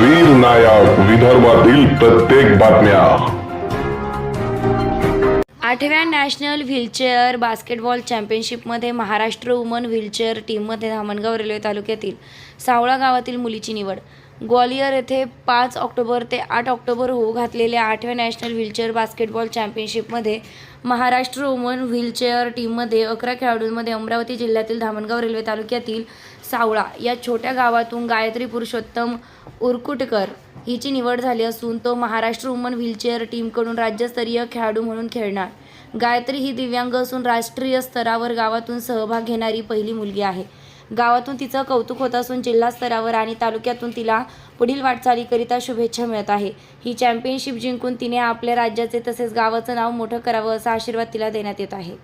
वीर नायक विदर्भातील प्रत्येक बातम्या. आठव्या नॅशनल व्हीलचेअर बास्केटबॉल चॅम्पियनशिपमध्ये महाराष्ट्र वुमन व्हीलचेअर टीममध्ये धामणगाव रेल्वे तालुक्यातील सावळा गावातील मुलीची निवड. ग्वालियर येथे पाच ऑक्टोबर ते आठ ऑक्टोबर होऊ घातलेल्या आठव्या नॅशनल व्हीलचेअर बास्केटबॉल चॅम्पियनशिपमध्ये महाराष्ट्र वुमन व्हीलचेअर टीममध्ये अकरा खेळाडूंमध्ये अमरावती जिल्ह्यातील धामणगाव रेल्वे तालुक्यातील सावळा या छोट्या गावातून गायत्री पुरुषोत्तम उरकुटकर हिची निवड झाली असून तो महाराष्ट्र वुमन व्हीलचेअर टीमकडून राज्यस्तरीय खेळाडू म्हणून खेळणार. गायत्री ही दिव्यांग असून राष्ट्रीय स्तरावर गावातून सहभाग घेणारी पहिली मुलगी आहे. गावातून तिचं कौतुक होत असून जिल्हा स्तरावर आणि तालुक्यातून तिला पुढील वाटचालीकरिता शुभेच्छा मिळत आहे. ही चॅम्पियनशिप जिंकून तिने आपल्या राज्याचे तसेच गावाचं नाव मोठं करावं असा आशीर्वाद तिला देण्यात येत आहे.